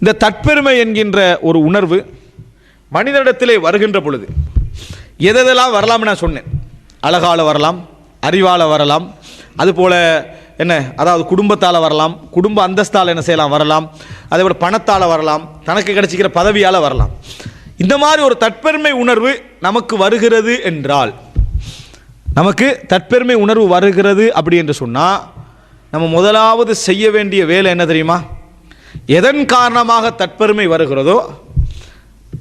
இந்த தற்பெருமை என்கின்ற ஒரு உணர்வு மனிதனிடத்திலே வருகின்ற பொழுது எதெல்லாம் வரலாம்னு நான் சொன்னேன். அழகால் வரலாம் அறிவால் வரலாம் அதுபோல் என்ன அதாவது குடும்பத்தால் வரலாம் குடும்ப அந்தஸ்தால் என்ன செய்யலாம் வரலாம் அதே போல் பணத்தால் வரலாம் தனக்கு கிடைச்சிக்கிற பதவியால் வரலாம். இந்த மாதிரி ஒரு தற்பெருமை உணர்வு நமக்கு வருகிறது என்றால் நமக்கு தற்பெருமை உணர்வு வருகிறது அப்படி என்று சொன்னால் நம்ம முதலாவது செய்ய வேண்டிய வேலை என்ன தெரியுமா? எதன் காரணமாக தற்பெருமை வருகிறதோ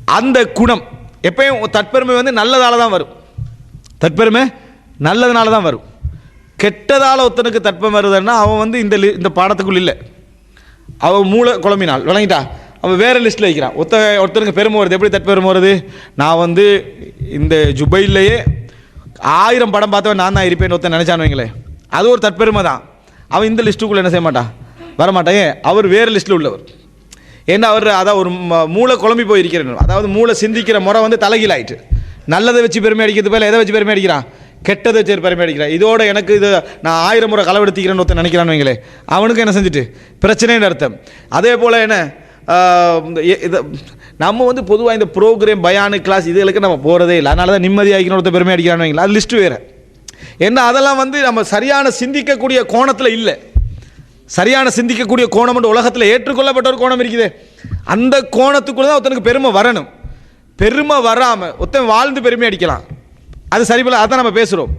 அந்த குணம் எப்பயும் தற்பெருமை வந்து நல்லதால தான் வரும். தற்பெருமை நல்லதுனால தான் வரும். கெட்டதால் ஒருத்தனுக்கு தற்பம் வருதுன்னா அவன் வந்து இந்த லி- இந்த பாடத்துக்குள்ள இல்லை. அவன் மூளை குழம்பினாள் விளங்கிட்டா? அவன் வேறு லிஸ்ட்டில் வைக்கிறான். ஒருத்த ஒருத்தனுக்கு பெருமை வருது. எப்படி தற்பெருமை வருது? நான் வந்து இந்த ஜுபைல்லையே ஆயிரம் படம் பார்த்தவன் நான் தான் இருப்பேன்னு ஒருத்தன் நினச்சான்னு வைங்களேன். அது ஒரு தற்பெருமை தான். அவன் இந்த லிஸ்ட்டுக்குள்ளே என்ன செய்ய மாட்டான்? வரமாட்டான் ஏன் அவர் வேறு லிஸ்ட்டில் உள்ளவர். ஏன்னா அவர் அதான் ஒரு மூளை குழம்பி போயிருக்கிறார். அதாவது மூளை சிந்திக்கிற முறை வந்து தலைகீழ் ஆயிட்டு. நல்லதை வச்சு பெருமை அடிக்கிறது போல எதை வச்சு பெருமை அடிக்கிறான்? கெட்டதை வச்சு பெருமை அடிக்கிறான். இதோட எனக்கு இது நான் ஆயிரம் முறை களவெடுத்திக்கிறேன்னு ஒருத்தன் நினைக்கிறான்னு வைங்களே அவனுக்கு என்ன செஞ்சுட்டு? பிரச்சனைன்னு அர்த்தம். அதே போல் என்ன இந்த இது நம்ம வந்து பொதுவாக இந்த ப்ரோக்ராம் பயானு கிளாஸ் இதுகளுக்கு நம்ம போகிறதே இல்லை. அதனால தான் நிம்மதியாகிக்கணும் ஒருத்தர் பெருமை அடிக்கிறான்னு வைங்களேன் அது லிஸ்ட்டு வேறு. ஏன்னா அதெல்லாம் வந்து நம்ம சரியான சிந்திக்கக்கூடிய கோணத்தில் இல்லை. சரியான சிந்திக்கக்கூடிய கோணம் என்று உலகத்தில் ஏற்றுக்கொள்ளப்பட்ட ஒரு கோணம் இருக்குது. அந்த கோணத்துக்குள்ளே தான் ஒருத்தனுக்கு பெருமை வரணும். பெருமை வராமல் ஒருத்தன் வாழ்ந்து பெருமை அடிக்கலாம். அது சரிபோல அதான் நம்ம பேசுகிறோம்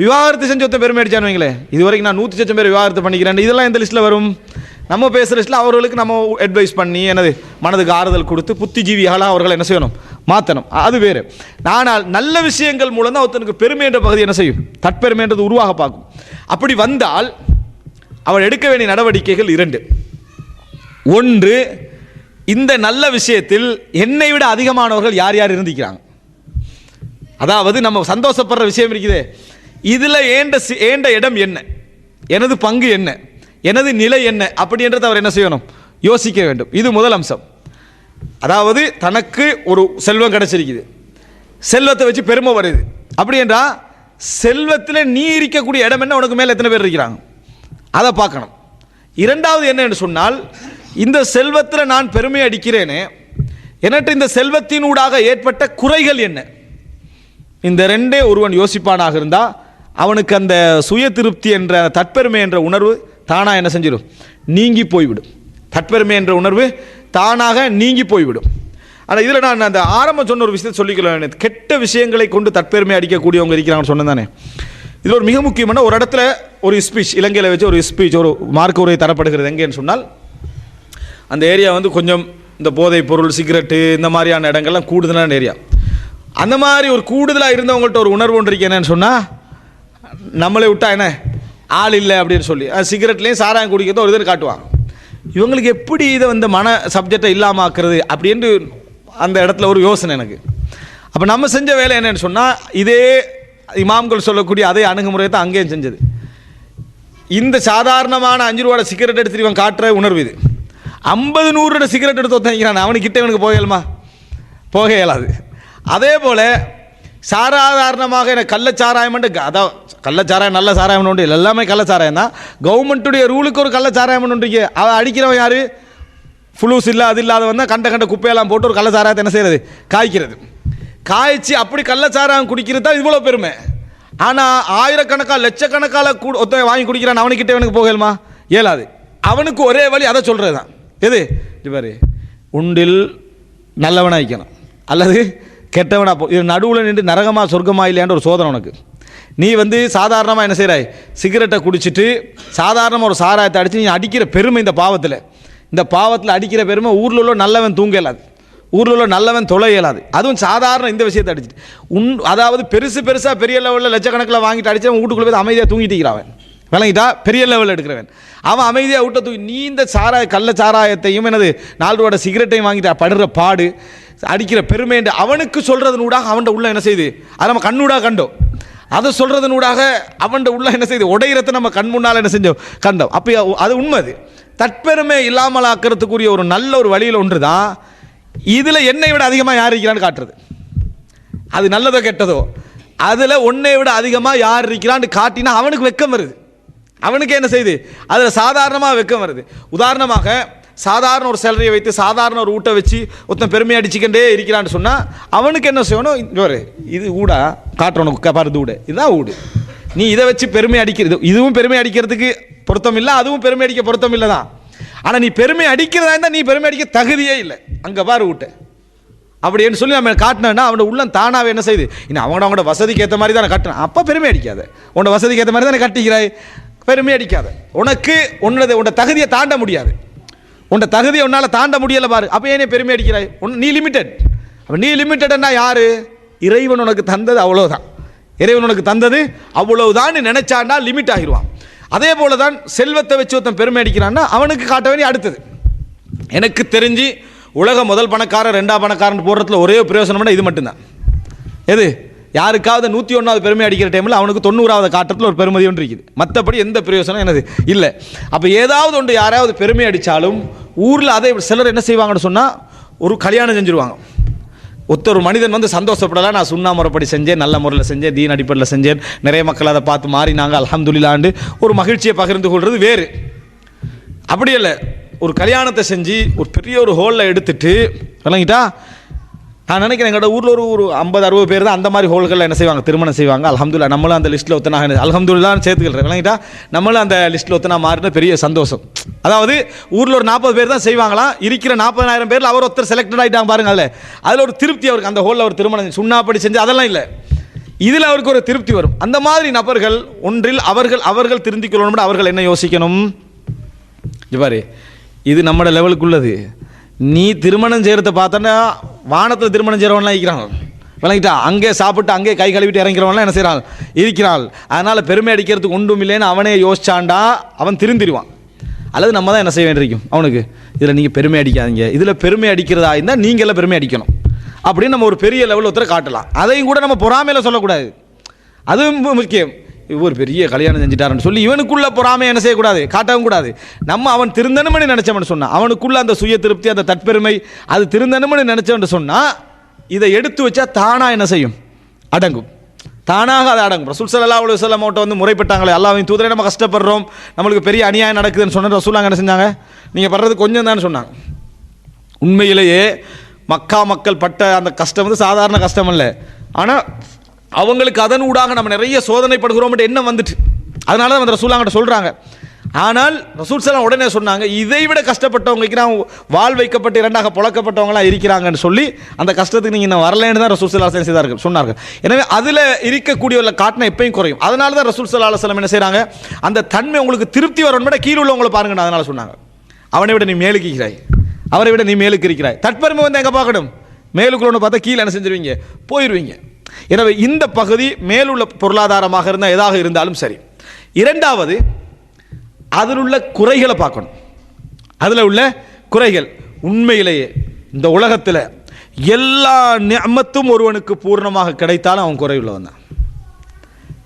விவாகரத்து செஞ்சு ஒருத்தன் பெருமை அடிச்சான்னு வைங்களேன். இது வரைக்கும் நான் நூற்றி லட்சம் பேர் விவாகரத்து பண்ணிக்கிறேன். இதெல்லாம் எந்த லிஸ்ட்டில் வரும். நம்ம பேசுகிற லிஸ்ட்டில் அவர்களுக்கு நம்ம அட்வைஸ் பண்ணி எனது மனதுக்கு ஆறுதல் கொடுத்து புத்திஜீவிகளாக அவர்களை என்ன செய்யணும்? மாற்றணும் அது வேறு. ஆனால் நல்ல விஷயங்கள் மூலம் தான் ஒருத்தனுக்கு பெருமை என்ற பகுதி என்ன செய்யும்? தற்பெருமைன்றது உருவாக பார்க்கும். அப்படி வந்தால் அவள் எடுக்க வேண்டிய நடவடிக்கைகள் இரண்டு. ஒன்று இந்த நல்ல விஷயத்தில் என்னை விட அதிகமானவர்கள் யார் யார் இருந்திக்கிறாங்க அதாவது நம்ம சந்தோஷப்படுற விஷயம் இருக்குதே. இதில் ஏண்ட சி- ஏண்ட இடம் என்ன? எனது பங்கு என்ன? எனது நிலை என்ன? அப்படின்றத அவர் என்ன செய்யணும்? யோசிக்க வேண்டும். இது முதல் அம்சம். அதாவது தனக்கு ஒரு செல்வம் கிடைச்சிருக்குது. செல்வத்தை வச்சு பெருமை வருது. அப்படி என்றால் செல்வத்தில் நீ இருக்கக்கூடிய இடம் என்ன? உனக்கு மேலே எத்தனை பேர் இருக்கிறாங்க? அதை பார்க்கணும். இரண்டாவது என்னன்னு சொன்னால் இந்த செல்வத்தில் நான் பெருமை அடிக்கிறேனே எனக்கு இந்த செல்வத்தினூடாக ஏற்பட்ட குறைகள் என்ன? இந்த ரெண்டே ஒருவன் யோசிப்பானாக இருந்தால் அவனுக்கு அந்த சுய திருப்தி என்ற தற்பெருமை என்ற உணர்வு தானாக என்ன செஞ்சிடும் நீங்கி போய்விடும். தற்பெருமை என்ற உணர்வு தானாக நீங்கி போய்விடும். ஆனால் இதில் நான் அந்த ஆரம்பம் சொன்ன ஒரு விஷயத்தை சொல்லிக்கலாம் கெட்ட விஷயங்களை கொண்டு தற்பெருமை அடிக்கக்கூடியவங்க இருக்கிறாங்கன்னு சொன்னேன் தானே. இது ஒரு மிக முக்கியமான ஒரு இடத்துல ஒரு ஸ்பீச் இலங்கையில் வச்சு ஒரு ஸ்பீச் ஒரு மார்க்க உரை தரப்படுகிறது எங்கேன்னு சொன்னால் அந்த ஏரியா வந்து கொஞ்சம் இந்த போதைப் பொருள் சிகரெட்டு இந்த மாதிரியான இடங்கள்லாம் கூடுதலான ஏரியா அந்த மாதிரி ஒரு கூடுதலாக இருந்தவங்கள்ட்ட ஒரு உணர்வு ஒன்று இருக்கு என்னன்னு சொன்னால் நம்மளை விட்டா என்ன? ஆள் இல்லை அப்படின்னு சொல்லி. அது சிகரெட்லேயும் சாராயம் குடிக்கிறத ஒரு இதில் காட்டுவாங்க. இவங்களுக்கு எப்படி இதை வந்து மன சப்ஜெக்டை இல்லாமல் ஆக்குறது அப்படின்ட்டு அந்த இடத்துல ஒரு யோசனை எனக்கு. அப்போ நம்ம செஞ்ச வேலை என்னன்னு சொன்னால் இதே இமாம்கள் சொல்லக்கூடிய அதே அணுகுமுறையை தான் அங்கேயும் செஞ்சது. இந்த சாதாரணமான அஞ்சு ரூபாட சிகரெட் எடுத்து இவன் காட்டுற உணர்வு இது. ஐம்பது நூறு சிகரெட் எடுத்து ஒருத்தன் அவனுக்கு கிட்ட இவனுக்கு போக போக இயலாது. அதே போல் சாதாரணமாக எனக்கு கள்ளச்சாராயம் அதான் கள்ளச்சாராயம் நல்ல சாராயம் உண்டு. இல்லை, எல்லாமே கள்ளச்சாராயம் தான். கவர்மெண்ட்டுடைய ரூலுக்கு ஒரு கள்ளச்சாராயம் உண்டு இருக்கு அவன் அடிக்கிறவன் யார்? ஃபுளூஸ் இல்லை அது இல்லாதவன் தான் கண்ட கண்ட குப்பையெல்லாம் போட்டு ஒரு கள்ளச்சாராயத்தை என்ன செய்கிறது காய்க்கிறது. காய்ச்சி அப்படி கள்ளச்சாராயம் குடிக்கிறது தான் இவ்வளோ பெருமை. ஆனால் ஆயிரக்கணக்கால் லட்சக்கணக்கால் கூட ஒருத்தன் வாங்கி குடிக்கிறான் அவனுக்கிட்ட அவனுக்கு போகலுமா இயலாது. அவனுக்கு ஒரே வழி அதை சொல்கிறது தான் எது? இது பாரு உண்டில் நல்லவனாக வைக்கணும் அல்லது கெட்டவனாக போ இது நடுவில் நின்று நரகமா சொர்க்கமாக இல்லையான்ற ஒரு சோதனை உனக்கு. நீ வந்து சாதாரணமாக என்ன செய்கிறாய் சிகரெட்டை குடிச்சிட்டு சாதாரணமாக ஒரு சாராயத்தை அடித்து நீ அடிக்கிற பெருமை இந்த பாவத்தில். இந்த பாவத்தில் அடிக்கிற பெருமை ஊரில் உள்ள நல்லவன் தூங்கலாது ஊரில் உள்ள நல்லவன் தொலை இயலாது. அதுவும் சாதாரண இந்த விஷயத்தை அடிச்சிட்டு. உன் அதாவது பெருசு பெருசாக பெரிய லெவலில் லட்சக்கணக்கில் வாங்கிட்டு அடிச்சவன் வீட்டுக்குள்ளே போய் அமைதியாக தூங்கிட்டு இருக்கிறான் அவன். விளங்கிட்டா? பெரிய லெவலில் எடுக்கிறவன். அவன் அமைதியாக விட்ட தூக்கி நீ இந்த சாராய கள்ள சாராயத்தையும் எனது நாலு ரூபாட சிகரெட்டையும் வாங்கிட்டு படுற பாடு அடிக்கிற பெருமை என்று அவனுக்கு சொல்கிறதனூடாக அவன்கிட்ட உள்ள என்ன செய்யுது அதை நம்ம கண்ணூடாக கண்டோம். அதை சொல்கிறதனூடாக அவன்கிட்ட உள்ள என்ன செய்யுது உடையிறத்தை நம்ம கண் முன்னால் என்ன செஞ்சோம்? கண்டோம். அப்போ அது உண்மை அது. தற்பெருமை இல்லாமல் ஆக்கிறதுக்குரிய ஒரு நல்ல ஒரு வழியில் ஒன்று தான் இதில் என்னை விட அதிகமாக யார் இருக்கிறான்னு காட்டுறது. அது நல்லதோ கெட்டதோ? அதில் ஒன்றை விட அதிகமாக யார் இருக்கிறான்னு காட்டினா அவனுக்கு வெக்கம் வருது. அவனுக்கு என்ன செய்யுது அதில் சாதாரணமாக வெக்கம் வருது. உதாரணமாக சாதாரண ஒரு சேலரியை வைத்து சாதாரண ஒரு ஊட்ட வச்சு ஒருத்தன் பெருமை அடிச்சுக்கிட்டே இருக்கிறான்னு சொன்னால் அவனுக்கு என்ன செய்யணும்? இங்க இது ஊடா காட்டுறவனுக்கு பாரு ஊடு இதுதான் ஊடு. நீ இதை வச்சு பெருமை அடிக்கிறது இதுவும் பெருமை அடிக்கிறதுக்கு பொருத்தம் இல்லை அதுவும் பெருமை அடிக்க பொருத்தம் இல்லை தான் ஆனால் நீ பெருமை அடிக்கிறதா இருந்தால் நீ பெருமை அடிக்க தகுதியே இல்லை. அங்கே பாரு விட்ட அப்படின்னு சொல்லி நம்ம காட்டினா அவனோட உள்ளம் தானாவே என்ன செய்யுது இன்னும் அவனோட அவனோட வசதிக்கு ஏற்ற மாதிரி தானே கட்டணும். அப்போ பெருமை அடிக்காத. உன்னோட வசதிக்கு ஏற்ற மாதிரி தானே கட்டிக்கிறாய் பெருமை அடிக்காத. உனக்கு உன்னது உன்னோட தகுதியை தாண்ட முடியாது. உன்னோட தகுதியை உன்னால் தாண்ட முடியலை பாரு. அப்போ ஏனே பெருமை அடிக்கிறாய்? உன் நீ லிமிட்டட் அப்போ நீ லிமிட்டட்னா யார்? இறைவன் உனக்கு தந்தது அவ்வளோதான் இறைவன் உனக்கு தந்தது அவ்வளவுதான் நினைச்சாண்டா லிமிட் ஆகிருவான். அதே போல தான் செல்வத்தை வச்சு ஒருத்தன் பெருமை அடிக்கிறான்னா அவனுக்கு காட்ட வேண்டிய அடுத்தது. எனக்கு தெரிஞ்சு உலக முதல் பணக்காரர் ரெண்டாம் பணக்காரன் போடுறதுல ஒரே பிரயோசனம்னா இது மட்டும்தான். எது? யாருக்காவது நூற்றி ஒன்றாவது பெருமை அடிக்கிற டைமில் அவனுக்கு தொண்ணூறாவது காட்டத்தில் ஒரு பெருமதி ஒன்று இருக்குது. மற்றபடி எந்த பிரயோசனம் எனது இல்லை. அப்போ ஏதாவது ஒன்று யாராவது பெருமை அடித்தாலும் ஊரில் அதை சிலர் என்ன செய்வாங்கன்னு சொன்னால் ஒரு கல்யாணம் செஞ்சுருவாங்க. ஒருத்தர் மனிதன் வந்து சந்தோஷப்படலாம். நான் சுண்ணா முறைப்படி செஞ்சேன் நல்ல முறையில் செஞ்சேன் தீன் அடிப்படையில் செஞ்சேன். நிறைய மக்கள் அதை பார்த்து மாறினாங்க அலமதுல்லாண்டு ஒரு மகிழ்ச்சியை பகிர்ந்து கொள்வது வேறு. அப்படி இல்லை ஒரு கல்யாணத்தை செஞ்சு ஒரு பெரிய ஒரு ஹோலில் எடுத்துட்டு விளங்கிட்டா? நான் நினைக்கிறேன் எங்களோட ஊரில் ஒரு ஒரு ஐம்பது அறுபது பேர் தான் அந்த மாதிரி ஹோல்களில் என்ன செய்வாங்க திருமணம் செய்வாங்க. அலமதுல்லா நம்மளும் அந்த லிஸ்ட்டில் ஒத்தனாக அலமதுல்லான்னு சேர்த்துக்கிறேன் விளங்கிட்டா? நம்மளும் அந்த லிஸ்ட்டில் ஒத்தனா மாறின பெரிய சந்தோஷம். அதாவது ஊரில் ஒரு நாற்பது பேர் தான் செய்வாங்களாம் இருக்கிற நாற்பதாயிரம் பேரில் அவர் ஒருத்தர் செலக்டட் ஆகிட்டாங்க பாருங்க அதில் அதில் ஒரு திருப்தி அவருக்கு. அந்த ஹோலில் ஒரு திருமணம் சுண்ணாப்படி செஞ்சு அதெல்லாம் இல்லை. இதில் அவருக்கு ஒரு திருப்தி வரும். அந்த மாதிரி நபர்கள் ஒன்றில் அவர்கள் அவர்கள் திருந்திக் கொள்ளணும் அவர்கள் என்ன யோசிக்கணும்? இங்க பாரு இது நம்மளோட லெவலுக்குள்ளது நீ திருமணம் செய்கிறத பார்த்தோன்னா வானத்தில் திருமணம் செய்கிறவன்லாம் இருக்கிறான். விளங்கிட்டா? அங்கே சாப்பிட்டு அங்கே கை கழுவிட்டு இறங்கிறவன்லாம் என்ன செய்கிறான் இருக்கிறாள். அதனால் பெருமை அடிக்கிறதுக்கு ஒன்றும் இல்லைன்னு அவனே யோசிச்சாண்டா அவன் திருந்திடுவான். அல்லது நம்ம தான் என்ன செய்ய வேண்டியிருக்கும்? அவனுக்கு இதில் நீங்கள் பெருமை அடிக்காதீங்க. இதில் பெருமை அடிக்கிறதா இருந்தால் நீங்கள் பெருமை அடிக்கணும். அப்படின்னு நம்ம ஒரு பெரிய லெவல் ஒருத்தரை காட்டலாம். அதையும் கூட நம்ம பொறாமையில் சொல்லக்கூடாது. அதுவும் முக்கியம். இவர் பெரிய கல்யாணம் செஞ்சுட்டாருன்னு சொல்லி இவனுக்குள்ளே பொறாமை என்ன செய்யக்கூடாது? காட்டவும் கூடாது. நம்ம அவன் திருந்தனுமனு நினச்சவன் சொன்னான் அவனுக்குள்ள அந்த சுய திருப்தி அந்த தற்பெருமை அது திருந்தனுமனு நினச்சவன் சொன்னால் இதை எடுத்து வச்சா தானாக என்ன செய்யும்? அடங்கும். தானாக அதை அடங்கும். ரசூல் சல்லா அலி வல்லம் அவட்ட வந்து முறைப்பட்டாங்களே அல்லாவின் தூதரை நம்ம கஷ்டப்படுறோம் நம்மளுக்கு பெரிய அநியாயம் நடக்குதுன்னு சொன்ன ரசூலாங்க என்ன செஞ்சாங்க? நீங்கள் படுறது கொஞ்சம் தான் சொன்னாங்க. உண்மையிலேயே மக்கா மக்கள் பட்ட அந்த கஷ்டம் வந்து சாதாரண கஷ்டம் இல்லை ஆனால் அவங்களுக்கு அதன் ஊடாக நம்ம நிறைய சோதனைப்படுகிறோம் என்ன வந்துட்டு. அதனால தான் அந்த ரசூலாங்கிட்ட சொல்கிறாங்க ஆனால் ரசூல் சலாம் உடனே சொன்னாங்க இதை விட கஷ்டப்பட்டவங்களுக்கு நான் வாழ் வைக்கப்பட்டு இரண்டாக புழக்கப்பட்டவங்களாம் இருக்கிறாங்கன்னு சொல்லி அந்த கஷ்டத்துக்கு நீங்கள் இன்னும் வரலன்னு தான் ரசூல் சல்லா செய்தார்கள் சொன்னார்கள். எனவே அதில் இருக்கக்கூடியவர்களை காட்டின எப்பயும் குறையும். அதனால தான் ரசூல் சல்லா அலுவலம் என்ன செய்கிறாங்க அந்த தன்மை உங்களுக்கு திருப்தி வரணும் விட கீழே உள்ளவங்களை பாருங்கன்னு அதனால் சொன்னாங்க. அவனை விட நீ மேலுக்கிறாய் அவரை விட நீ மேலுக்கு இருக்கிறாய். தற்பெருமை வந்து எங்கே பார்க்கணும்? மேலுக்குள்ளன்னு பார்த்தா கீழே என்ன செஞ்சிருவீங்க? போயிடுவீங்க எனவே இந்த பகுதி மேலுள்ள பொருளாதாரமாக இருந்தால் எதாக இருந்தாலும் சரி. இரண்டாவது அதில் உள்ள குறைகளை பார்க்கணும். அதில் உள்ள குறைகள். உண்மையிலேயே இந்த உலகத்தில் எல்லா நியமத்தும் ஒருவனுக்கு பூர்ணமாக கிடைத்தாலும் அவன் குறைவுள்ளவன் தான்.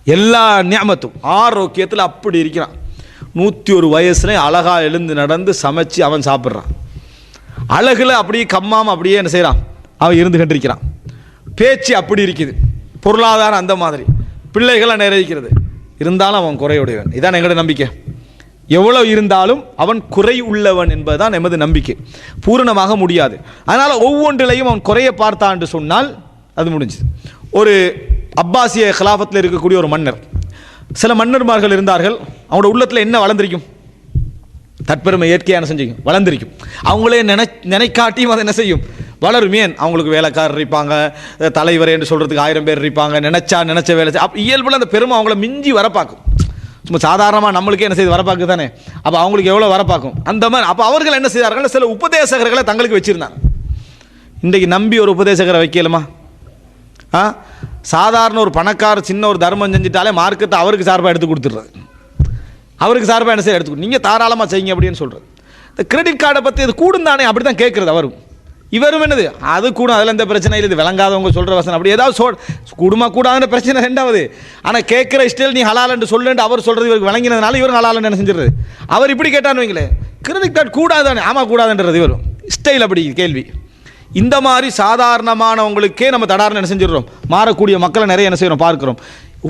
எல்லா நியமத்தும் ஆரோக்கியத்தில் அப்படி இருக்கிறான். நூற்றி ஒரு வயசுல அழகா எழுந்து நடந்து சமைச்சு அவன் சாப்பிட்றான். அழகுல அப்படியே கம்மாம அப்படியே என்ன செய்கிறான் அவன் இருந்து கண்டிருக்கிறான் பேச்சு அப்படி இருக்குது. பொருளாதாரம் அந்த மாதிரி. பிள்ளைகளை நிறைவிக்கிறது இருந்தாலும் அவன் குறையுடையவன். இதான் எங்களோட நம்பிக்கை. எவ்வளோ இருந்தாலும் அவன் குறை உள்ளவன் என்பதுதான் எமது நம்பிக்கை. பூரணமாக முடியாது. அதனால் ஒவ்வொன்றிலையும் அவன் குறைய பார்த்தான் என்று சொன்னால் அது முடிஞ்சுது. ஒரு அப்பாசிய கலாபத்தில் இருக்கக்கூடிய ஒரு மன்னர். சில மன்னர்மார்கள் இருந்தார்கள். அவனோட உள்ளத்தில் என்ன வளர்ந்திருக்கும்? தற்பெருமை இயற்கையான செஞ்சுக்கும் வளர்ந்திருக்கும். அவங்களே நினை நினைக்காட்டியும் அதை என்ன செய்யும்? வளரும். ஏன் அவங்களுக்கு வேலைக்காரர் இருப்பாங்க தலைவர் என்று சொல்கிறதுக்கு ஆயிரம் பேர் இருப்பாங்க நினச்சா நினச்ச வேலை அப் அப்போ இயல்பில் அந்த பெருமை அவங்கள மிஞ்சி வரப்பாக்கும். சும்மா சாதாரணமாக நம்மளுக்கே என்ன செய்து வரப்பாக்கு தானே? அப்போ அவங்களுக்கு எவ்வளோ வரப்பாக்கும்? அந்த மாதிரி அப்போ அவர்கள் என்ன செய்தார்கள்? சில உபதேசகர்களை தங்களுக்கு வச்சுருந்தாங்க இன்றைக்கு நம்பி ஒரு உபதேசகரை வைக்கலுமா? ஆ? சாதாரண ஒரு பணக்கார சின்ன ஒரு தர்மம் செஞ்சுட்டாலே மார்க்கத்தை அவருக்கு சார்பாக எடுத்து கொடுத்துட்றது. அவருக்கு சார்பாக என்ன செய்ய எடுத்துக்கோ நீங்கள் தாராளமாக செய்யுங்க அப்படின்னு சொல்கிறது இந்த கிரெடிட் கார்டை பற்றி இது கூடும் தானே அப்படி தான் கேட்குறது அவரும். இவரும் என்னது? அது கூட அதில் எந்த பிரச்சனை இல்லை. இது விளங்காதவங்க சொல்கிற வசனம். அப்படி ஏதாவது சொல் குடும்ப கூடாதுன்ற பிரச்சனை ரெண்டாவது. ஆனால் கேட்குற ஸ்டைல் நீ ஹலாலன்னு சொல்லுன்ட்டு அவர் சொல்கிறது இவருக்கு விளங்கினதுனால இவரும் ஹலாலன்னு என்ன செஞ்சிடுறது? அவர் இப்படி கேட்டான்னு வைங்களேன். கிரெடிட் கார்டு கூடாது தானே ஆமாம் கூடாதுன்றது இவரும். ஸ்டைல் அப்படி கேள்வி. இந்த மாதிரி சாதாரணமானவங்களுக்கே நம்ம தடார்னு என்ன செஞ்சிடறோம்? மாறக்கூடிய மக்களை நிறைய என்ன செய்கிறோம் பார்க்குறோம்.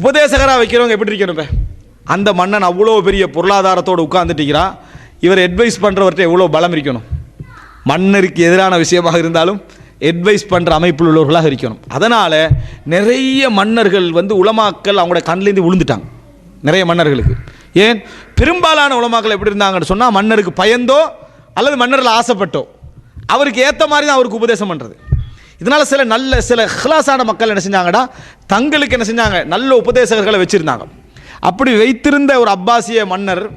உபதேசகராக வைக்கிறவங்க எப்படி இருக்கணும் அந்த மன்னன் அவ்வளோ பெரிய பொருளாதாரத்தோடு உட்காந்துட்டிக்கிறான் இவர் அட்வைஸ் பண்ணுறவர்கிட்ட எவ்வளோ பலம் இருக்கணும்? மன்னருக்கு எதிரான விஷயமாக இருந்தாலும் அட்வைஸ் பண்ணுற அமைப்பில் உள்ளவர்களாக இருக்கணும். அதனால் நிறைய மன்னர்கள் வந்து உலமாக்கள் அவங்களோட கண்ணிலேருந்து விழுந்துட்டாங்க. நிறைய மன்னர்களுக்கு. ஏன்? பெரும்பாலான உலமாக்கள் எப்படி இருந்தாங்கன்னு சொன்னால் மன்னருக்கு பயந்தோ அல்லது மன்னரில் ஆசைப்பட்டோ அவருக்கு ஏற்ற மாதிரி தான் அவருக்கு உபதேசம் பண்ணுறது இதனால் சில நல்ல சில ஹிலாசான மக்கள் என்ன செஞ்சாங்கடா தங்களுக்கு என்ன செஞ்சாங்க? நல்ல உபதேசகர்களை வச்சுருந்தாங்க. அப்படி வைத்திருந்த ஒரு அப்பாசிய மன்னர்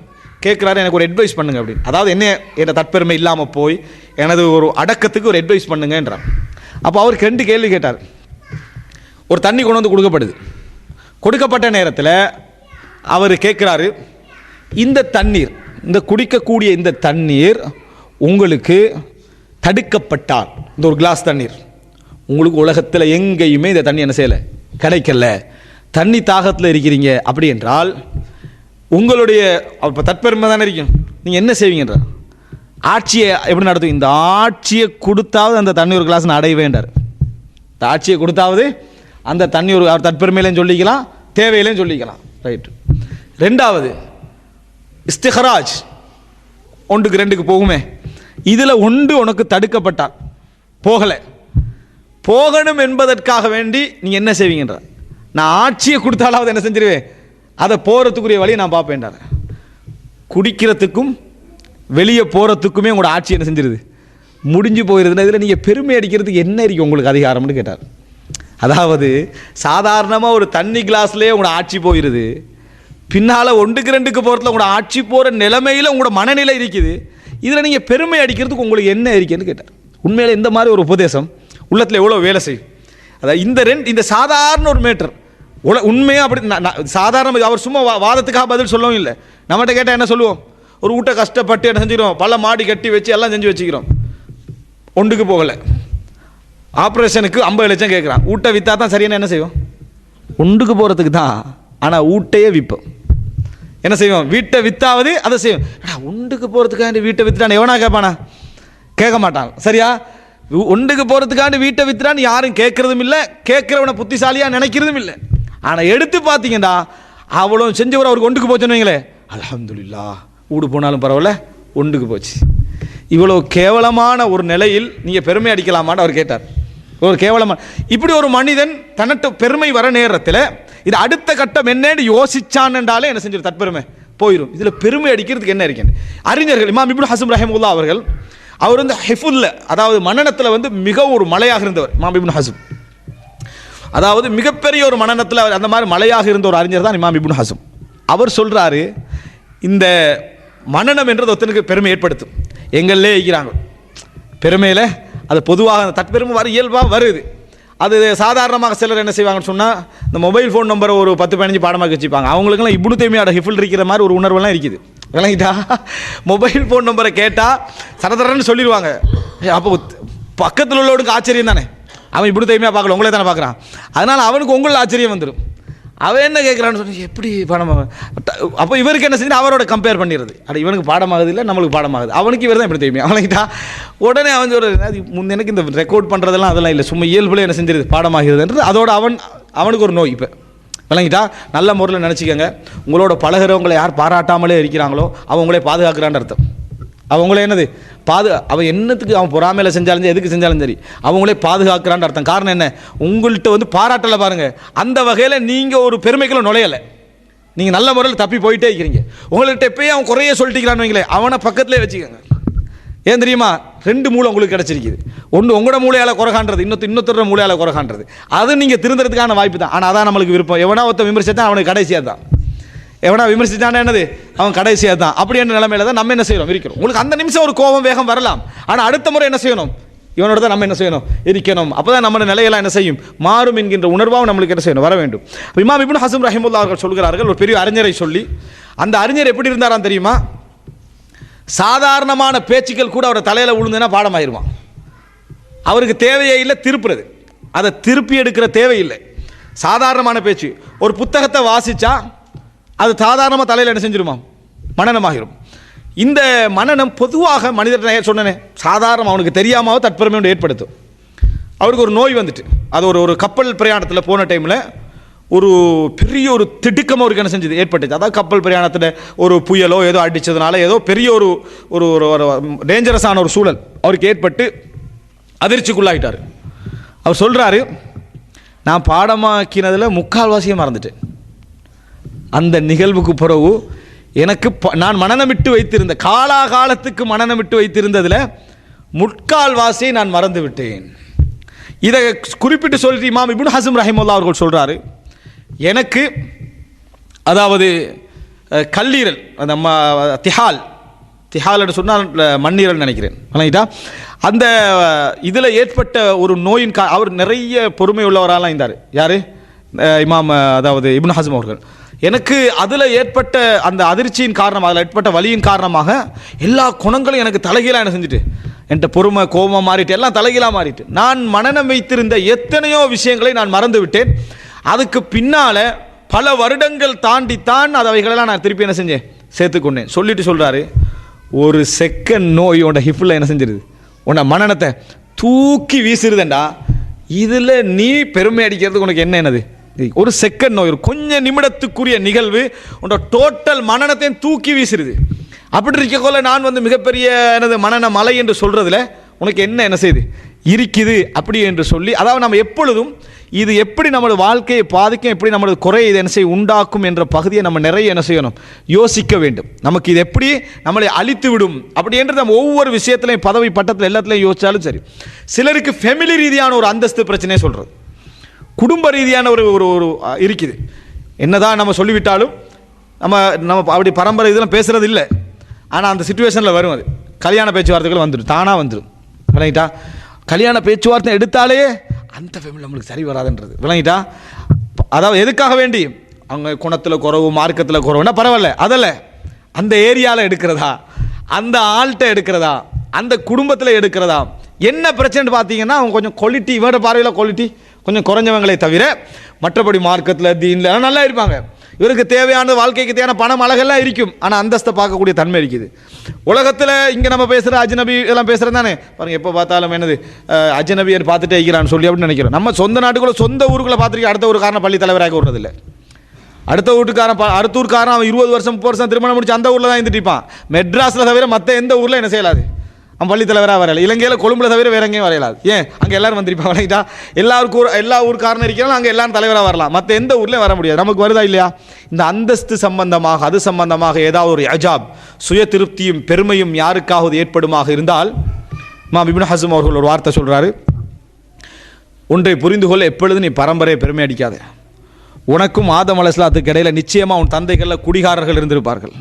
கேட்குறாரு எனக்கு ஒரு அட்வைஸ் பண்ணுங்க அப்படின்னு. அதாவது என்ன என்னை தற்பெருமை இல்லாமல் போய் எனது ஒரு அடக்கத்துக்கு ஒரு அட்வைஸ் பண்ணுங்கன்றார். அப்போ அவருக்கு ரெண்டு கேள்வி கேட்டார். ஒரு தண்ணி கொண்டு வந்து கொடுக்கப்படுது. கொடுக்கப்பட்ட நேரத்தில் அவர் கேட்குறாரு இந்த தண்ணீர் இந்த குடிக்கக்கூடிய இந்த தண்ணீர் உங்களுக்கு தடுக்கப்பட்டால் இந்த ஒரு கிளாஸ் தண்ணீர் உங்களுக்கு உலகத்தில் எங்கேயுமே இந்த தண்ணி என்ன செய்யலை? கிடைக்கல. தண்ணி தாகத்தில் இருக்கிறீங்க அப்படி என்றால் உங்களுடைய இப்போ தற்பெருமை தானே இருக்கும். நீங்கள் என்ன செய்வீங்கன்றார் ஆட்சியை எப்படி நடத்தும் இந்த ஆட்சியை கொடுத்தாவது அந்த தண்ணி ஒரு கிளாஸ் அடைய வேண்டார் இந்த ஆட்சியை கொடுத்தாவது அந்த தண்ணி ஒரு அவர் தற்பெருமையிலையும் சொல்லிக்கலாம் தேவையிலையும் சொல்லிக்கலாம். ரைட்டு ரெண்டாவது இஸ்திஹராஜ் ஒன்றுக்கு ரெண்டுக்கு போகுமே. இதில் ஒன்று உனக்கு தடுக்கப்பட்டால் போகலை. போகணும் என்பதற்காக வேண்டி நீங்கள் என்ன செய்வீங்கன்ற? நான் ஆட்சியை கொடுத்தாலாவது என்ன செஞ்சிருவேன்? அதை போகிறதுக்குரிய வழியை நான் பார்ப்பேன்டார். குடிக்கிறதுக்கும் வெளியே போகிறதுக்குமே உங்களோட ஆட்சி என்ன செஞ்சிருது? முடிஞ்சு போயிருதுன்னா இதில் நீங்கள் பெருமை அடிக்கிறதுக்கு என்ன இருக்கு உங்களுக்கு அதிகாரம்னு கேட்டார். அதாவது சாதாரணமாக ஒரு தண்ணி கிளாஸ்லேயே உங்களோட ஆட்சி போயிருது. பின்னால் ஒன்றுக்கு ரெண்டுக்கு போகிறதுல உங்களோட ஆட்சி போகிற நிலைமையில் உங்களோட மனநிலை இருக்குது. இதில் நீங்கள் பெருமை அடிக்கிறதுக்கு உங்களுக்கு என்ன இருக்குன்னு கேட்டார். உண்மையில் இந்த மாதிரி ஒரு உபதேசம் உள்ளத்தில் எவ்வளோ வேலை செய்யும். அதாவது இந்த ரெண்டு இந்த சாதாரண ஒரு மேட்டர் உல உண்மையாக அப்படி சாதாரண அவர் சும்மா வா- வாதத்துக்காக பதில் சொல்லவும் இல்லை. நம்மகிட்ட கேட்டால் என்ன சொல்லுவோம்? ஒரு வீட்டை கஷ்டப்பட்டு என்ன செஞ்சுக்கிறோம்? பல மாடி கட்டி வச்சு எல்லாம் செஞ்சு வச்சுக்கிறோம். ஒன்றுக்கு போகலை. ஆப்ரேஷனுக்கு ஐம்பது லட்சம் கேட்குறான் ஊட்டை விற்றா தான் சரியான என்ன செய்வோம்? ஒன்றுக்கு போகிறதுக்கு தான். ஆனால் ஊட்டையே விற்போம். என்ன செய்வோம்? வீட்டை விற்றாவது அதை செய்வோம். ஆனால் ஒன்றுக்கு போகிறதுக்காண்டி வீட்டை விற்றுட்டான் எவனா கேட்பானா கேட்க மாட்டான். சரியா? ஒன்றுக்கு போகிறதுக்காண்டி வீட்டை விற்றுறான்னு யாரும் கேட்கறதும் இல்லை. கேட்குறவனை புத்திசாலியாக நினைக்கிறதும் இல்லை. ஆனால் எடுத்து பார்த்தீங்கன்னா அவ்வளோ செஞ்சவர் அவருக்கு ஒன்றுக்கு போச்சுன்னு வைங்களேன். அலமதுல்லா ஊடு போனாலும் பரவாயில்ல ஒன்றுக்கு போச்சு. இவ்வளோ கேவலமான ஒரு நிலையில் நீங்கள் பெருமை அடிக்கலாமான்னு அவர் கேட்டார். ஒரு கேவலமான இப்படி ஒரு மனிதன் தன்னட்டு பெருமை வர நேரத்தில் இது அடுத்த கட்டம் என்னன்னு யோசிச்சான்ன்றாலே என்ன செஞ்சிடும் தற்பெருமை போயிடும் இதில் பெருமை அடிக்கிறதுக்கு என்ன இருக்கேன் அறிஞர்கள் இமாம் இப்னு ஹசம் ரஹமுல்லா அவர்கள் அவர் வந்து ஹெஃபுல்ல அதாவது மன்னனத்தில் வந்து மிக ஒரு மலையாக இருந்தவர் இமாம் இப்னு ஹசம். அதாவது மிகப்பெரிய ஒரு மனநத்தில் அவர் அந்த மாதிரி மலையாக இருந்த ஒரு அறிஞர் தான் இமாம் இபுன் ஹசம். அவர் சொல்கிறாரு இந்த மனநம் என்றது ஒருத்தனுக்கு பெருமை ஏற்படுத்தும். எங்கள்லே இருக்கிறாங்க பெருமையில் அது பொதுவாக அந்த தற்பெருமை வர இயல்பாக வருது. அது சாதாரணமாக சிலர் என்ன செய்வாங்கன்னு சொன்னால் இந்த மொபைல் ஃபோன் நம்பரை ஒரு பத்து பதினஞ்சு பாடமாக வச்சுப்பாங்க. அவங்களுக்குலாம் இப்னு தேமியோட ஹிஃபில் இருக்கிற மாதிரி ஒரு உணர்வெல்லாம் இருக்குது. விளங்கிட்டா? மொபைல் ஃபோன் நம்பரை கேட்டால் சரதரன்னு சொல்லிடுவாங்க. அப்போ பக்கத்தில் உள்ளவனுக்கு ஆச்சரியம் தானே? அவன் இப்படி தைமையாக பார்க்கல உங்களே தானே பார்க்குறான். அதனால் அவனுக்கு உங்களில் ஆச்சரியம் வந்துடும் அவன் என்ன கேட்குறான்னு சொல்லி எப்படி பாடமாக அப்போ இவருக்கு என்ன செஞ்சு அவரோட கம்பேர் பண்ணிடுறது. அட இவனுக்கு பாடமாகுது இல்லை நம்மளுக்கு பாடமாகுது. அவனுக்கு இவர் தான் இப்படி தெரியுமே. அவனுக்கிட்டா உடனே அவன் சொல்கிறது அது முன்ன எனக்கு இந்த ரெக்கார்ட் பண்ணுறதெல்லாம் அதெல்லாம் இல்லை சும்மா இயல்புல என்ன செஞ்சிருது பாடமாகிறதுன்றது அதோட அவன் அவனுக்கு ஒரு நோய் இப்போ. விளங்கிட்டா நல்ல முறையில் நினச்சிக்கோங்க. உங்களோட பழகுறவங்களை யார் பாராட்டாமலே இருக்கிறாங்களோ அவங்களே பாதுகாக்கிறான்னு அர்த்தம். அவங்களே என்னது? பாது அவன் என்னத்துக்கு அவன் பொறாமையில் செஞ்சாலும் சரி எதுக்கு செஞ்சாலும் சரி அவங்களே பாதுகாக்கிறான்னு அர்த்தம். காரணம் என்ன? உங்கள்கிட்ட வந்து பாராட்டலை பாருங்கள் அந்த வகையில் நீங்கள் ஒரு பெருமைக்குள்ள நுழையலை. நீங்கள் நல்ல முறையில் தப்பி போயிட்டே இருக்கிறீங்க. உங்கள்கிட்ட எப்பயும் அவன் குறைய சொல்லிட்டிக்கிறான்னு வைங்களேன் அவனை பக்கத்துலேயே வச்சுக்கோங்க. ஏன் தெரியுமா? ரெண்டு மூளை உங்களுக்கு கிடச்சிருக்குது. ஒன்று உங்களோட மூளையால் குறைகான்றது இன்னொரு இன்னொருத்தர மூளையால் குறைகான்றது அது நீங்கள் திருந்துறதுக்கான வாய்ப்பு தான். ஆனால் அதான் நம்மளுக்கு விருப்பம். எவனா ஒருத்த விமர்சித்தா அவனுக்கு கடைசியாக தான் எவனா விமர்சித்தானே என்னது? அவன் கடைசியாக தான் அப்படி என்ற நிலைமையில தான் நம்ம என்ன செய்யணும்? இருக்கிறோம் உங்களுக்கு அந்த நிமிஷம் ஒரு கோபம் வேகம் வரலாம். ஆனால் அடுத்த முறை என்ன செய்யணும்? இவனோட தான் நம்ம என்ன செய்யணும்? இருக்கணும் அப்போ தான் நம்ம நிலையெல்லாம் என்ன செய்யும்? மாறும் என்கின்ற உணர்வாகவும் நம்மளுக்கு என்ன செய்யணும்? வர வேண்டும். இமாம் இபின் ஹசம் ரஹிமுல்லா அவர்கள் சொல்கிறார்கள் ஒரு பெரிய அறிஞரை சொல்லி அந்த அறிஞர் எப்படி இருந்தாராம் தெரியுமா? சாதாரணமான பேச்சுக்கள் கூட அவரை தலையில் விழுந்துன்னா பாடமாயிருவான். அவருக்கு தேவையே இல்லை திருப்புறது. அதை திருப்பி எடுக்கிற தேவையில்லை. சாதாரணமான பேச்சு. ஒரு புத்தகத்தை வாசித்தா அது சாதாரணமாக தலையில் என்ன செஞ்சிருமா? மனநமாகிரும். இந்த மனநம் பொதுவாக மனிதர் சொன்னனே? சாதாரணம் அவனுக்கு தெரியாமல் தற்பெருமை ஒன்று ஏற்படுத்தும். அவருக்கு ஒரு நோய் வந்துட்டு. அது ஒரு ஒரு கப்பல் பிரயாணத்தில் போன டைமில் ஒரு பெரிய ஒரு திடுக்கம் அவருக்கு என்ன செஞ்சது? ஏற்பட்டுச்சு. அதாவது கப்பல் பிரயாணத்தில் ஒரு புயலோ ஏதோ அடித்ததுனால ஏதோ பெரிய ஒரு ஒரு ஒரு டேஞ்சரஸான ஒரு சூழல் அவருக்கு ஏற்பட்டு அதிர்ச்சிக்குள்ளாயிட்டார். அவர் சொல்கிறாரு நான் பாடமாக்கினதில் முக்கால்வாசியை மறந்துட்டேன். அந்த நிகழ்வுக்கு பிறகு எனக்கு ப- நான் மனநமிட்டு வைத்திருந்த காலாகாலத்துக்கு மனநமிட்டு வைத்திருந்ததில் முட்கால் வாசியை நான் மறந்து விட்டேன். இதை குறிப்பிட்டு சொல்லிட்டு இமாம் இப்னு ஹசம் ரஹிமுல்லா அவர்கள் சொல்கிறாரு எனக்கு அதாவது கல்லீரல் அந்த ம திஹால் திஹால்னு சொன்னால் மண்ணீரல் நினைக்கிறேன். வணங்கிட்டா அந்த இதில் ஏற்பட்ட ஒரு நோயின் கா அவர் நிறைய பொறுமை உள்ளவராலாம் இருந்தார். யார்? இமாம் அதாவது இபுன் ஹசம் அவர்கள். எனக்கு அதில் ஏற்பட்ட அந்த அதிர்ச்சியின் காரணமாக அதில் ஏற்பட்ட வலியின் காரணமாக எல்லா குணங்களும் எனக்கு தலைகீழாக என்ன செஞ்சுட்டு என்கிட்ட பொறுமை கோபம் மாறிட்டு எல்லாம் தலைகீழாக மாறிட்டு. நான் மனநம் வைத்திருந்த எத்தனையோ விஷயங்களை நான் மறந்து விட்டேன். அதுக்கு பின்னால் பல வருடங்கள் தாண்டித்தான் அது அவைகளெல்லாம் நான் திருப்பி என்ன செஞ்சேன் சேர்த்துக்கொண்டேன் சொல்லிட்டு சொல்கிறாரு ஒரு செகண்ட் நோய் உன்னோட ஹிப்பில் என்ன செஞ்சிருது? உன்னை மனநத்தை தூக்கி வீசிருதேன்டா இதில் நீ பெருமை அடிக்கிறதுக்கு உனக்கு என்ன என்னது? ஒரு செகண்ட் நோய் ஒரு கொஞ்ச நிமிடத்துக்குரிய நிகழ்வு உன்னோட டோட்டல் மனநத்தையும் தூக்கி வீசுறது. அப்படி இருக்கக்குள்ள நான் வந்து மிகப்பெரிய எனது மனன மலை என்று சொல்கிறதுல உனக்கு என்ன என்ன செய்யுது இருக்குது அப்படி என்று சொல்லி அதாவது நம்ம எப்பொழுதும் இது எப்படி நம்மளோட வாழ்க்கையை பாதிக்கும் எப்படி நம்மளோட குறை இது என்ன செய்ய உண்டாக்கும் என்ற பகுதியை நம்ம நிறைய என்ன செய்யணும்? யோசிக்க வேண்டும். நமக்கு இது எப்படி நம்மளை அழித்து விடும்? அப்படின்றது நம்ம ஒவ்வொரு விஷயத்துலையும் பதவி பட்டத்தில் எல்லாத்துலேயும் யோசித்தாலும் சரி. சிலருக்கு ஃபெமிலி ரீதியான ஒரு அந்தஸ்து பிரச்சனையே சொல்கிறது குடும்ப ரீதியான ஒரு ஒரு ஒரு இருக்குது. என்னதான் நம்ம சொல்லிவிட்டாலும் நம்ம நம்ம அப்படி பரம்பரை இதெல்லாம் பேசுகிறது இல்லை ஆனால் அந்த சுச்சுவேஷனில் வரும் அது. கல்யாண பேச்சுவார்த்தைகள் வந்துடும் தானாக வந்துடும் விளங்கிட்டா? கல்யாண பேச்சுவார்த்தை எடுத்தாலே அந்த ஃபேமிலி நம்மளுக்கு சரி வராதுன்றது. விளங்கிட்டா? அதாவது எதுக்காக வேண்டி? அவங்க குணத்தில் குறவு மார்க்கத்தில் குறவுனா பரவாயில்ல. அதில் அந்த ஏரியாவில் எடுக்கிறதா? அந்த ஆள்கிட்ட எடுக்கிறதா? அந்த குடும்பத்தில் எடுக்கிறதா? என்ன பிரச்சனை பார்த்தீங்கன்னா அவங்க கொஞ்சம் குவாலிட்டி இவரோட பார்வையில் குவாலிட்டி கொஞ்சம் குறைஞ்சவங்களே தவிர மற்றபடி மார்க்கத்தில் தீனில் நல்லா இருப்பாங்க. இவருக்கு தேவையான வாழ்க்கைக்கு தேவையான பணம் அழகெல்லாம் இருக்கும். ஆனால் அந்தஸ்தை பார்க்கக்கூடிய தன்மை இருக்குது. உலகத்தில் இங்கே நம்ம பேசுகிற அஜ்நபி இதெல்லாம் பேசுகிறது தானே? பாருங்கள் எப்போ பார்த்தாலும் என்னது அஜ்நபியர் பார்த்துட்டே இருக்கிறான்னு சொல்லி அப்படின்னு நினைக்கிறோம். நம்ம சொந்த நாட்டுக்குள்ள சொந்த ஊருக்குள்ள பார்த்துருக்கோம் அடுத்த ஒரு காரணம் பள்ளி தலைவராக விடுறதில்லை அடுத்த வீட்டுக்காரன் அடுத்த ஊருக்காரன் அவன் இருபது வருஷம் முப்பது வருஷம் திருமணம் முடிச்சு அந்த ஊரில் தான் இருந்துட்டு இருப்பான். மெட்ராஸில் தவிர மற்ற எந்த ஊரில் என்ன செய்யலாது? பள்ளி தலைவராக வரையல இலங்கையில் கொழும்புல தவிர வேற எங்கேயும் வரையலாது ஏன்? அங்கே எல்லாரும் வந்திருப்பாங்க வணங்கிட்டா எல்லா ஊருக்கு ஊர் எல்லா ஊருக்காரனும் இருக்கிறாலும் அங்கே எல்லாரும் தலைவராக வரலாம். மற்ற எந்த ஊர்லேயும் வர முடியாது. நமக்கு வருதா இல்லையா? இந்த அந்தஸ்து சம்பந்தமாக அது சம்பந்தமாக ஏதாவது ஒரு அஜாப் சுய திருப்தியும் பெருமையும் யாருக்காவது ஏற்படுமாக இருந்தால் மா பிபின் ஹசம் அவர்கள் ஒரு வார்த்தை சொல்கிறாரு ஒன்றை புரிந்து கொள்ள எப்பொழுது நீ பரம்பரையை பெருமை அடிக்காத. உனக்கும் ஆதம் அலைஸ்லாத்துக்கு இடையில் நிச்சயமாக உன் தந்தைகளில் குடிகாரர்கள் இருந்திருப்பார்கள்.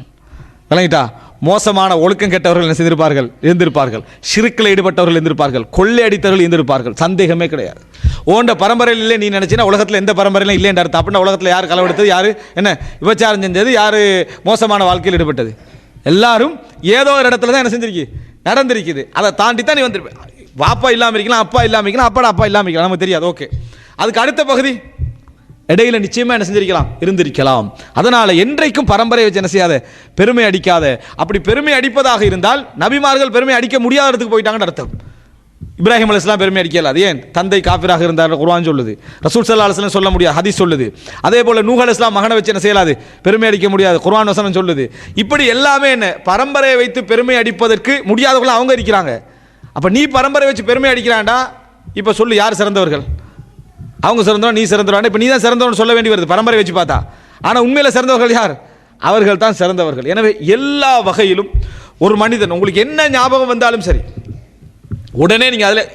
விளங்கிட்டா? மோசமான ஒழுக்கம் கெட்டவர்கள் என்ன செய்திருப்பார்கள்? இருந்திருப்பார்கள் சிறுக்கில் ஈடுபட்டவர்கள் இருந்திருப்பார்கள் கொள்ளை அடித்தவர்கள் இருந்திருப்பார்கள் சந்தேகமே கிடையாது. ஓண்ட பரம்பரையில் இல்லை நீ நினச்சினா உலகத்தில் எந்த பரம்பரையிலும் இல்லைன்ற அர்த்தம் அப்படின்னா உலகத்தில் யார் களவெடுத்தது? யார்? என்ன? விபச்சாரம் செஞ்சது? யார் மோசமான வாழ்க்கையில் ஈடுபட்டது? எல்லாரும் ஏதோ ஒரு இடத்துல தான் என்ன செஞ்சிருக்கு? நடந்திருக்குது. அதை தாண்டி தான் நீ வந்திருப்பேன் வாப்பா இல்லாமல் இருக்கலாம் அப்பா இல்லாமல் இருக்கலாம். அப்பாடா அப்பா இல்லாமல் இருக்கலாம். நமக்கு தெரியாது. ஓகே. அதுக்கு அடுத்த பகுதி. இடையில நிச்சயமாக என்ன செஞ்சிருக்கலாம்? இருந்திருக்கலாம். அதனால் என்றைக்கும் பரம்பரை வச்சு என்ன செய்யாத பெருமை அடிக்காத. அப்படி பெருமை அடிப்பதாக இருந்தால் நபிமார்கள் பெருமை அடிக்க முடியாததுக்கு போயிட்டாங்கன்னு அர்த்தம். இப்ராஹிம் அலிஸ்லாம் பெருமை அடிக்கல. அது ஏன்? தந்தை காஃபிராக இருந்தார் குர்ஆன் சொல்லுது. ரசூல் சல்லா அலுவலம் சொல்ல முடியாது ஹதீஸ் சொல்லுது. அதே போல் நூஹ் அலிஸ்லாம் மகனை வச்சு என்ன செய்யலாது? பெருமை அடிக்க முடியாது. குர்வான் வசனம் சொல்லுது. இப்படி எல்லாமே என்ன? பரம்பரையை வைத்து பெருமை அடிப்பதற்கு முடியாதவங்களும் அவங்க இருக்கிறாங்க. அப்போ நீ பரம்பரை வச்சு பெருமை அடிக்கிறாண்டா இப்போ சொல்லு யார் சிறந்தவர்கள்? அவங்க சிறந்தவன் நீ சிறந்தவன் இப்போ நீ தான் சிறந்தவன் சொல்ல வேண்டி வருது. பரம்பரை வச்சு பார்த்தா. ஆனால் உண்மையில் சிறந்தவர்கள் யார்? அவர்கள் தான் சிறந்தவர்கள். எனவே எல்லா வகையிலும் ஒரு மனிதன் உங்களுக்கு என்ன ஞாபகம் வந்தாலும் சரி உடனே நீங்கள் அதில்